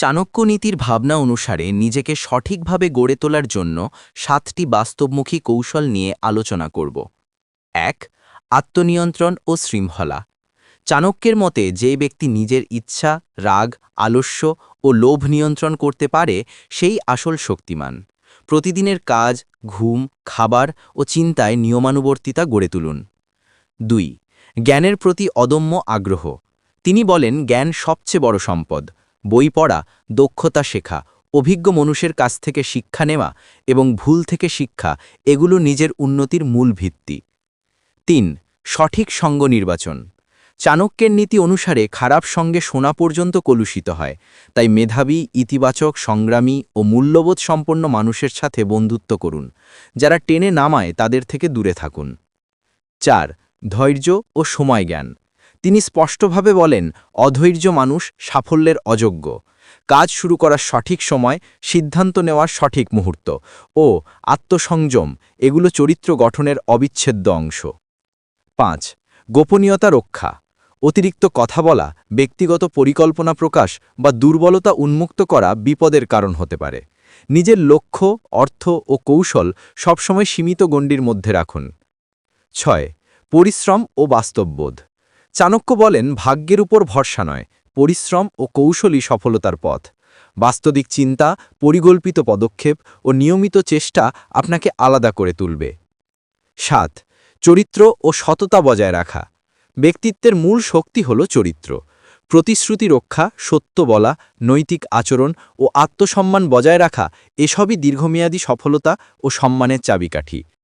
চাণক্যনীতির ভাবনা অনুসারে নিজেকে সঠিকভাবে গড়ে তোলার জন্য সাতটি বাস্তবমুখী কৌশল নিয়ে আলোচনা করব। এক, আত্মনিয়ন্ত্রণ ও শৃঙ্খলা। চাণক্যের মতে যে ব্যক্তি নিজের ইচ্ছা, রাগ, আলস্য ও লোভ নিয়ন্ত্রণ করতে পারে, সেই আসল শক্তিমান। প্রতিদিনের কাজ, ঘুম, খাবার ও চিন্তায় নিয়মানুবর্তিতা গড়ে তুলুন। দুই, জ্ঞানের প্রতি অদম্য আগ্রহ। তিনি বলেন, জ্ঞান সবচেয়ে বড় সম্পদ। বই পড়া, দক্ষতা শেখা, অভিজ্ঞ মানুষের কাছ থেকে শিক্ষা নেওয়া এবং ভুল থেকে শিক্ষা, এগুলো নিজের উন্নতির মূল ভিত্তি। তিন, সঠিক সঙ্গ নির্বাচন। চাণক্যের নীতি অনুসারে খারাপ সঙ্গে শোনা পর্যন্ত কলুষিত হয়, তাই মেধাবী, ইতিবাচক, সংগ্রামী ও মূল্যবোধ সম্পন্ন মানুষের সাথে বন্ধুত্ব করুন। যারা টেনে নামায় তাদের থেকে দূরে থাকুন। চার, ধৈর্য ও সময় জ্ঞান তিনি স্পষ্টভাবে বলেন, অধৈর্য মানুষ সাফল্যের অযোগ্য। কাজ শুরু করার সঠিক সময়, সিদ্ধান্ত নেওয়ার সঠিক মুহূর্ত ও আত্মসংযম, এগুলো চরিত্র গঠনের অবিচ্ছেদ্য অংশ। পাঁচ, গোপনীয়তা রক্ষা। অতিরিক্ত কথা বলা, ব্যক্তিগত পরিকল্পনা প্রকাশ বা দুর্বলতা উন্মুক্ত করা বিপদের কারণ হতে পারে। নিজের লক্ষ্য, অর্থ ও কৌশল সবসময় সীমিত গণ্ডির মধ্যে রাখুন। ছয়, পরিশ্রম ও বাস্তববোধ। চাণক্য বলেন, ভাগ্যের উপর ভরসা নয়, পরিশ্রম ও কৌশলই সফলতার পথ। বাস্তবিক চিন্তা, পরিকল্পিত পদক্ষেপ ও নিয়মিত চেষ্টা আপনাকে আলাদা করে তুলবে। সাত, চরিত্র ও সততা বজায় রাখা। ব্যক্তিত্বের মূল শক্তি হল চরিত্র। প্রতিশ্রুতি রক্ষা, সত্য বলা, নৈতিক আচরণ ও আত্মসম্মান বজায় রাখা এসবই দীর্ঘমেয়াদী সফলতা ও সম্মানের চাবিকাঠি।